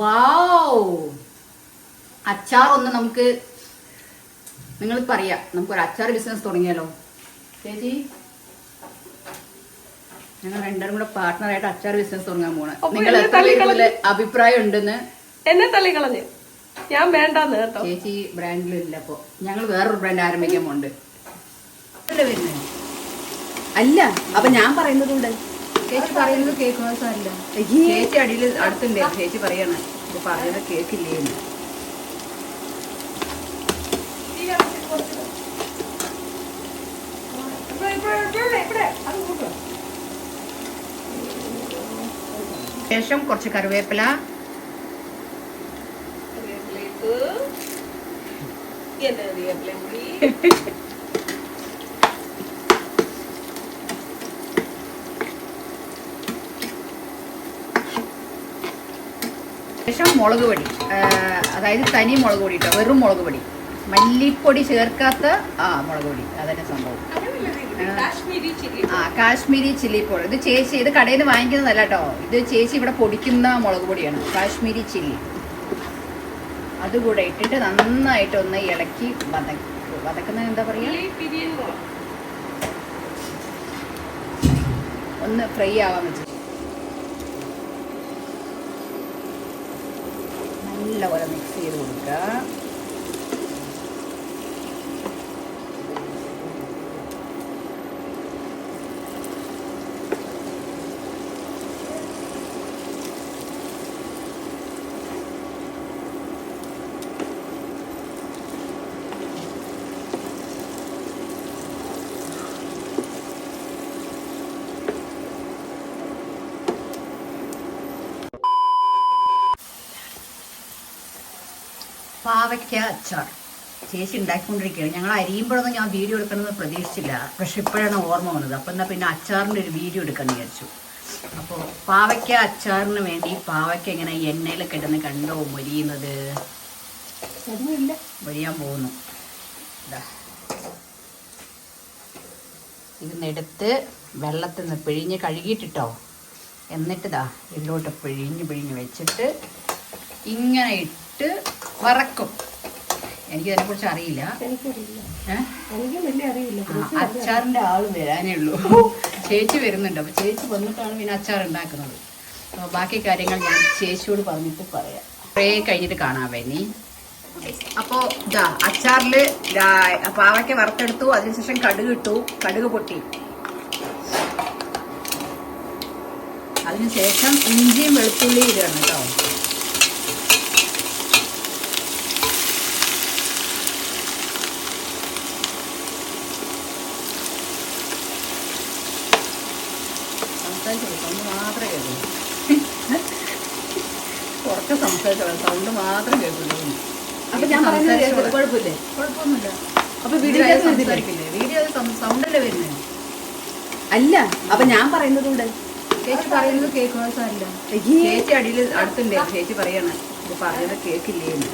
വാവ്. അച്ചാർ ഒന്ന് നമുക്ക് നിങ്ങൾ പറയാം. നമുക്കൊരു അച്ചാർ ബിസിനസ് തുടങ്ങിയാലോ? ചേച്ചി? ഞങ്ങൾ രണ്ടും കൂടെ പാർട്ട്ണറായിട്ട് അച്ചാർ ബിസിനസ് തുടങ്ങാൻ പോണേ നിങ്ങൾ എത്ര അഭിപ്രായം ഉണ്ടെന്ന്? എന്നെ തള്ളിക്കളഞ്ഞു ഞാൻ വേണ്ട കേട്ടോ. ചേച്ചി ബ്രാൻഡിലും ഇല്ല അപ്പൊ. ഞങ്ങൾ വേറൊരു ബ്രാൻഡ് ആരംഭിക്കാൻ പോണ്ട് അല്ല അപ്പൊ ഞാൻ പറയുന്നത് കൊണ്ട് ചേച്ചി പറയുന്നത് കേൾക്കുന്ന സാരില്ല ചേച്ചി അടിയിൽ അടുത്തുണ്ടേ. ചേച്ചി പറയണ. ഇത് പറഞ്ഞത് കേക്കില്ലേന്ന് ശേഷം കുറച്ച് കറിവേപ്പില. ശേഷം മുളക് പൊടി. അതായത് തനി മുളക് പൊടി കേട്ടോ വെറും മുളക് പൊടി. മല്ലിപ്പൊടി ചേർക്കാത്ത ആ മുളക് പൊടി. അതന്നെ സംഭവം. ആ കാശ്മീരി ചില്ലി പൊടി. ഇത് ചേച്ചി ഇത് കടയിൽ നിന്ന് വാങ്ങിക്കുന്നതല്ല കേട്ടോ ഇത് ചേച്ചി ഇവിടെ പൊടിക്കുന്ന മുളക് പൊടിയാണ് കാശ്മീരി ചില്ലി. അതുകൂടെ ഇട്ടിട്ട് നന്നായിട്ട് ഒന്ന് ഇളക്കി വതക്കും വതക്കുന്നത് എന്താ പറയുക ഒന്ന് ഫ്രൈ ആവാൻ വെച്ച് നല്ലപോലെ മിക്സ് ചെയ്ത് കൊടുക്കുക. പാവയ്ക്ക അച്ചാർ. ചേച്ചി ഉണ്ടാക്കിക്കൊണ്ടിരിക്കുകയാണ്. ഞങ്ങൾ അരിയുമ്പോഴൊന്നും ഞാൻ വീഡിയോ എടുക്കണമെന്ന് പ്രതീക്ഷിച്ചില്ല. പക്ഷെ ഇപ്പോഴാണ് ഓർമ്മ വന്നത്. അപ്പം എന്നാൽ പിന്നെ അച്ചാറിന്റെ ഒരു വീഡിയോ എടുക്കാമെന്ന് വിചാരിച്ചു. അപ്പോൾ പാവയ്ക്ക അച്ചാറിന് വേണ്ടി പാവയ്ക്ക ഇങ്ങനെ എണ്ണയിൽ കിടന്ന് കണ്ടോ മൊരിയുന്നത്? ഒന്നുമില്ല. മൊരിയാൻ പോകുന്നു. ഇതാ ഇതിന്നെടുത്ത് വെള്ളത്തിൽ നിന്ന് പിഴിഞ്ഞ് കഴുകിയിട്ടിട്ടോ? എന്നിട്ട് ഇതാ ഇതിലോട്ട് പിഴിഞ്ഞ് പിഴിഞ്ഞ് വെച്ചിട്ട് ഇങ്ങനെ ഇട്ട് വറക്കും. എനിക്ക് അറിയില്ല. കുറിച്ച് ഏഹ് എനിക്ക് വലിയ അറിയില്ല അച്ചാറിന്റെ ആൾ വരാനേ ഉള്ളൂ. ചേച്ചി വരുന്നുണ്ട്. അപ്പൊ ചേച്ചി വന്നിട്ടാണ് പിന്നെ അച്ചാർ ഉണ്ടാക്കുന്നത്. അപ്പൊ ബാക്കി കാര്യങ്ങൾ ഞാൻ ചേച്ചിയോട് പറഞ്ഞിട്ട് പറയാം. കുറേ കഴിഞ്ഞിട്ട് കാണാവേ നീ അപ്പോ ഇതാ അച്ചാറിൽ പാവയ്ക്ക വറുത്തെടുത്തു. അതിനുശേഷം കടുക് ഇട്ടു. കടുക് പൊട്ടി. അതിനുശേഷം ഇഞ്ചിയും വെളുത്തുള്ളിയും ഇടണം കേട്ടോ. മാത്രം കേൾക്കുള്ളൂ അപ്പൊ ഞാൻ പറയുന്നത് കേൾക്കില്ല, കുഴപ്പമില്ലേ. കുഴപ്പമൊന്നുമില്ല. അപ്പൊ വീഡിയോ. സംസാരിക്കില്ലേ? വീഡിയോ സൗണ്ടല്ലേ വരുന്നത് അല്ല അപ്പൊ ഞാൻ പറയുന്നത് കൊണ്ട് ചേച്ചി പറയുന്നത് കേൾക്കുന്ന അയ്യേ. ചേച്ചി അടിയിൽ അടുത്തുണ്ടേ. ചേച്ചി പറയാണ് ഇത് പറഞ്ഞത് കേൾക്കില്ലേന്ന്.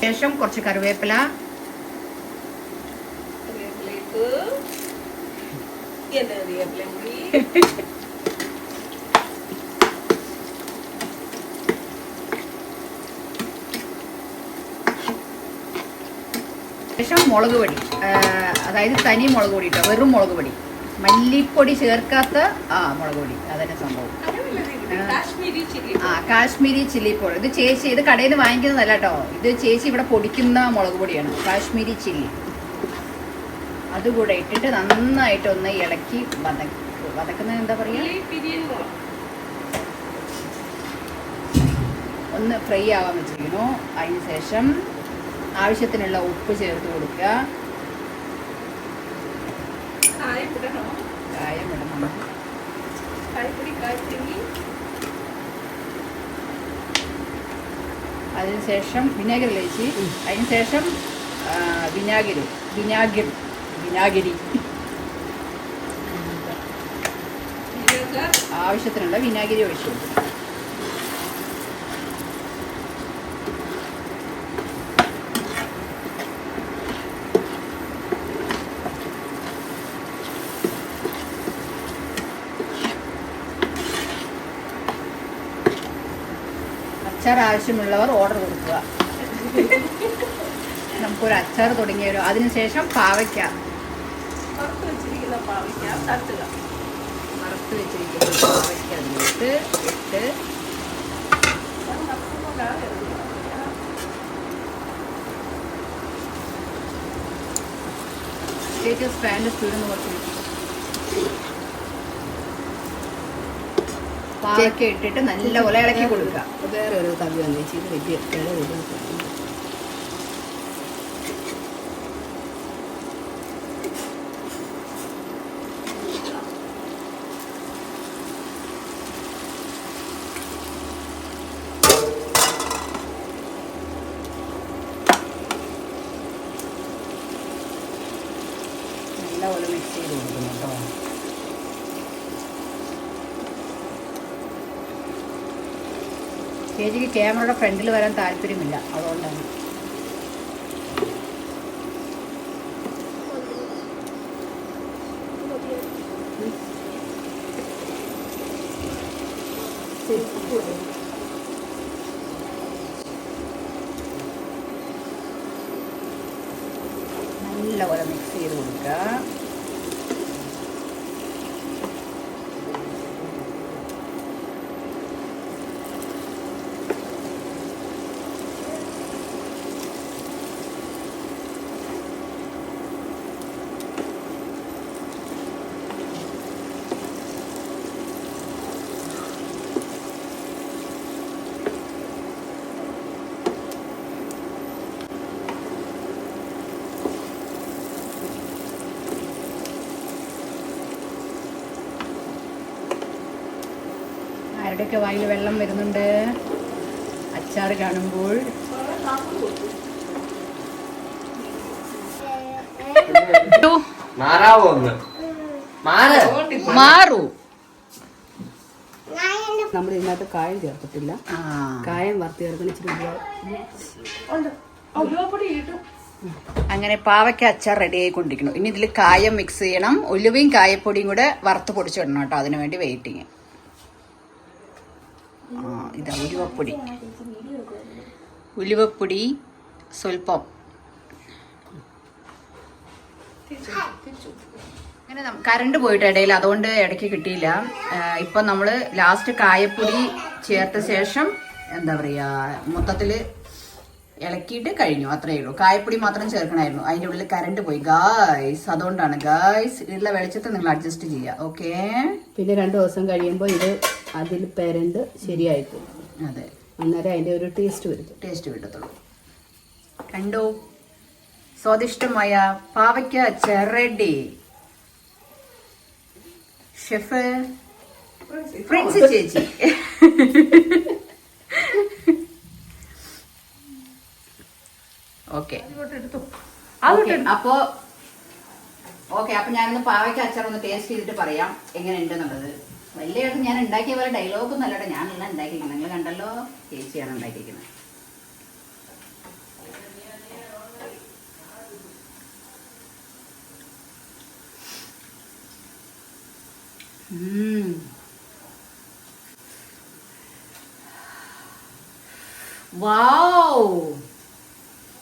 ശേഷം കുറച്ച് കറിവേപ്പില ശേഷം മുളക് പൊടി. അതായത് തനി മുളക് പൊടി കേട്ടോ വെറും മുളക് പൊടി. മല്ലിപ്പൊടി ചേർക്കാത്ത ആ മുളക് പൊടി. അതന്നെ സംഭവം. ആ കാശ്മീരി ചില്ലി പൊടി ഇത് ചേച്ചി ഇത് കടയിൽ നിന്ന് വാങ്ങിക്കുന്നതല്ല കേട്ടോ ഇത് ചേച്ചി ഇവിടെ പൊടിക്കുന്ന മുളക് പൊടിയാണ്. കാശ്മീരി ചില്ലി. അതുകൂടെ ഇട്ടിട്ട് നന്നായിട്ട് ഒന്ന് ഇളക്കി വതക്കും വതക്കുന്നത് എന്താ പറയുക ഒന്ന് ഫ്രൈ ആവാൻ വെച്ചിരിക്കുന്നു. അതിന് ശേഷം ആവശ്യത്തിനുള്ള ഉപ്പ് ചേർത്ത് കൊടുക്കുക. കായം ഇടണോ? അതിനുശേഷം വിനാഗിരി ലേച്ചി അതിനുശേഷം വിനാഗിരി വിനാഗിരി വിനാഗിരി. ആവശ്യത്തിനുള്ള വിനാഗിരി ഒഴിച്ചു. അച്ചാർ ആവശ്യമുള്ളവർ ഓർഡർ കൊടുക്കുക. നമുക്കൊരു അച്ചാർ തുടങ്ങിയാലോ അതിനുശേഷം പാവയ്ക്കാം. വറുത്ത് വെച്ചിരിക്കുന്ന പാവയ്ക്ക തട്ടുക വറുത്ത് വെച്ചിരിക്കുന്ന പാവയ്ക്ക അതിലോട്ട് ഇട്ട്. ചേച്ചി സ്പാൻഡ് സ്പീഡ് ഇട്ടിട്ട് നല്ലപോലെ ഇളക്കി കൊടുക്കുക വേറെ ഒരു തവി വന്നു ചേച്ചി ഇത് വലിയ. നല്ലപോലെ മിക്സ് ചെയ്ത് കൊടുക്കണം കേട്ടോ ചേച്ചിക്ക് ക്യാമറയുടെ ഫ്രണ്ടിൽ വരാൻ താല്പര്യമില്ല അതുകൊണ്ടാണ്. നല്ലപോലെ മിക്സ് ചെയ്ത് കൊടുക്കുക ആരുടെയൊക്കെ വായിൽ വെള്ളം വരുന്നുണ്ട്? അച്ചാർ കാണുമ്പോൾ. മാറ്. നമ്മൾ ഇതിനകത്ത് കായം ചേർത്തിട്ടില്ല. ആ. കായം വറുത്ത് ഇച്ചിരി അങ്ങനെ പാവയ്ക്ക അച്ചാർ റെഡി ആയിക്കൊണ്ടിരിക്കുന്നു. ഇനി ഇതിൽ കായം മിക്സ് ചെയ്യണം. ഉലുവയും കായപ്പൊടിയും കൂടെ വറുത്ത് പൊടിച്ചിടണം കേട്ടോ. അതിനു വേണ്ടി വെയിറ്റിങ് ഇതാ ഉലുവപ്പൊടി. ഉലുവപ്പൊടി സ്വല്പം. അങ്ങനെ കറണ്ട് പോയിട്ട് ഇടയിൽ അതുകൊണ്ട് ഇടയ്ക്ക് കിട്ടിയില്ല. ഇപ്പം നമ്മൾ ലാസ്റ്റ് കായപ്പൊടി ചേർത്ത ശേഷം എന്താ പറയുക മൊത്തത്തിൽ ഇളക്കിയിട്ട് കഴിഞ്ഞു അത്രയേ ഉള്ളൂ. കായപ്പൊടി മാത്രം ചേർക്കണമായിരുന്നു. അതിന്റെ ഉള്ളിൽ കറണ്ട് പോയി. ഗായ്സ് അതുകൊണ്ടാണ്. ഗായ്സ് ഉള്ള വെളിച്ചത്തെ നിങ്ങൾ അഡ്ജസ്റ്റ് ചെയ്യുക ഓക്കെ പിന്നെ രണ്ട് ദിവസം കഴിയുമ്പോൾ ഇത് അതിൽ പെരണ്ട് ശരിയായി പോകും അതെ. അന്നേരം അതിന്റെ ഒരു ടേസ്റ്റ് വരും ടേസ്റ്റ് കിട്ടത്തുള്ളൂ. കണ്ടോ? സ്വാദിഷ്ടമായ പാവയ്ക്ക ചെറടി ഷെഫ് ഫ്രണ്ട്സ് ചേച്ചി ഓക്കെ ഇങ്ങോട്ട് എടുത്തു ഓക്കെ അപ്പോ ഓക്കെ അപ്പൊ ഞാനൊന്ന് പാവയ്ക്ക അച്ചാർ ഒന്ന് ടേസ്റ്റ് ചെയ്തിട്ട് പറയാം എങ്ങനെ ഉണ്ടെന്നുള്ളത് വലിയായിട്ട് ഞാൻ ഉണ്ടാക്കിയ പോലെ ഡയലോഗ് ഒന്നും അല്ലട്ടോ ഞാനല്ല ഉണ്ടാക്കിയിരിക്കുന്നത്. നിങ്ങൾ കണ്ടല്ലോ ചേച്ചിയാണ് ഉണ്ടാക്കിയിരിക്കുന്നത്.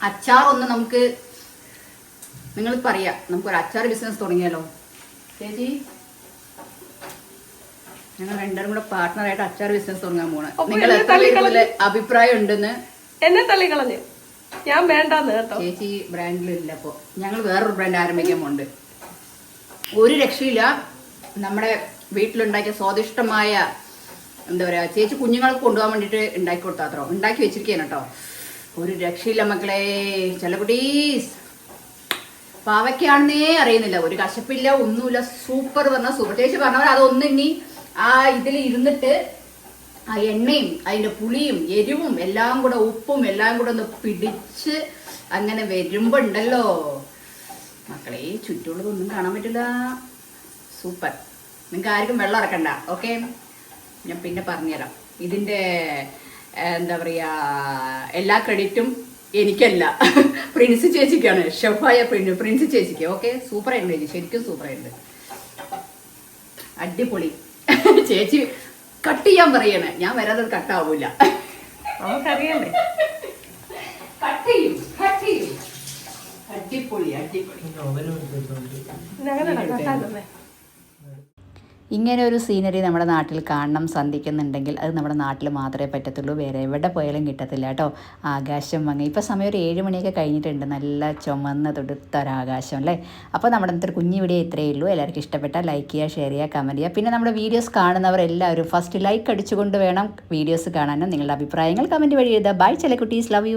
അച്ചാർ ഒന്ന് നമുക്ക് നിങ്ങൾ പറയാം. നമുക്കൊരു അച്ചാർ ബിസിനസ് തുടങ്ങിയാലോ? ചേച്ചി? ഞങ്ങൾ രണ്ടും കൂടെ പാർട്ട്ണറായിട്ട് അച്ചാർ ബിസിനസ് തുടങ്ങാൻ പോണേ നിങ്ങൾ എത്ര അഭിപ്രായം ഉണ്ടെന്ന് എന്നെ തള്ളിക്കളഞ്ഞു. ഞാൻ വേണ്ട കേട്ടോ. ചേച്ചി ബ്രാൻഡിലില്ല അപ്പോ. ഞങ്ങൾ വേറൊരു ബ്രാൻഡ് ആരംഭിക്കാൻ പോണ്ട് ഒരു രക്ഷയില്ല. നമ്മുടെ വീട്ടിലുണ്ടാക്കിയ സ്വാദിഷ്ടമായ എന്താ പറയാ ചേച്ചി കുഞ്ഞുങ്ങൾക്ക് കൊണ്ടുപോകാൻ വേണ്ടിട്ട് ഉണ്ടാക്കി കൊടുത്താത്രോ? ഉണ്ടാക്കി വെച്ചിരിക്കുകയാണ് കേട്ടോ. ഒരു രക്ഷയില്ല മക്കളെ. ചെലകുട്ടീസ് പാവയ്ക്കാണെന്നേ അറിയുന്നില്ല. ഒരു കശപ്പില്ല ഒന്നുമില്ല. സൂപ്പർ പറഞ്ഞ സൂപ്പർ. ചേച്ചി പറഞ്ഞവർ അതൊന്നും ഇനി ആ ഇതിൽ ഇരുന്നിട്ട് ആ എണ്ണയും അതിന്റെ പുളിയും എരിവും എല്ലാം കൂടെ ഉപ്പും എല്ലാം കൂടെ ഒന്ന് പിടിച്ച് അങ്ങനെ വരുമ്പോ ഉണ്ടല്ലോ മക്കളെ ചുറ്റുള്ളതൊന്നും കാണാൻ പറ്റില്ല. സൂപ്പർ. നിങ്ങൾക്ക് ആർക്കും വെള്ളം ഇറക്കണ്ട ഓക്കെ? ഞാൻ പിന്നെ പറഞ്ഞുതരാം. ഇതിന്റെ എന്താ പറയാ എല്ലാ ക്രെഡിറ്റും എനിക്കല്ല. പ്രിൻസ് ചേച്ചിക്കാണ്. ഷെഫായ പ്രിൻസ് പ്രിൻസ് ചേച്ചിക്ക്. ഓക്കെ? സൂപ്പർ ആയിട്ടുണ്ട് ചേച്ചി. ശരിക്കും സൂപ്പർ ആയിട്ടുണ്ട്. അടിപൊളി. ചേച്ചി കട്ട് ചെയ്യാൻ പറയണേ. ഞാൻ വരാതെ കട്ടാവൂല നമുക്കറിയണ്ടേ കട്ട് ചെയ്യും. കട്ട് ചെയ്യും. അടിപൊളി അടിപൊളി. ഇങ്ങനെ ഒരു സീനറി നമ്മുടെ നാട്ടിൽ കാണണം സന്ധിക്കുന്നുണ്ടെങ്കിൽ അത് നമ്മുടെ നാട്ടിൽ മാത്രമേ പറ്റത്തുള്ളൂ. വേറെ എവിടെ പോയാലും കിട്ടത്തില്ല കേട്ടോ. ആകാശം മങ്ങി ഇപ്പോൾ സമയം ഒരു ഏഴ് മണിയൊക്കെ കഴിഞ്ഞിട്ടുണ്ട്. നല്ല ചുമന്ന തുടുത്ത ഒരാകാശം അല്ലേ? അപ്പോൾ നമ്മുടെ ഇന്നത്തെ കുഞ്ഞു വീഡിയോ ഇത്രയേ ഉള്ളൂ. എല്ലാവർക്കും ഇഷ്ടപ്പെട്ടാൽ ലൈക്ക് ചെയ്യുക ഷെയർ ചെയ്യുക കമന്റ് ചെയ്യുക. പിന്നെ നമ്മുടെ വീഡിയോസ് കാണുന്നവർ എല്ലാവരും ഫസ്റ്റ് ലൈക്ക് അടിച്ചുകൊണ്ട് വേണം വീഡിയോസ് കാണാനും. നിങ്ങളുടെ അഭിപ്രായങ്ങൾ കമന്റ് വഴി എഴുതുക. ബൈ ചില കുട്ടീസ്. Love you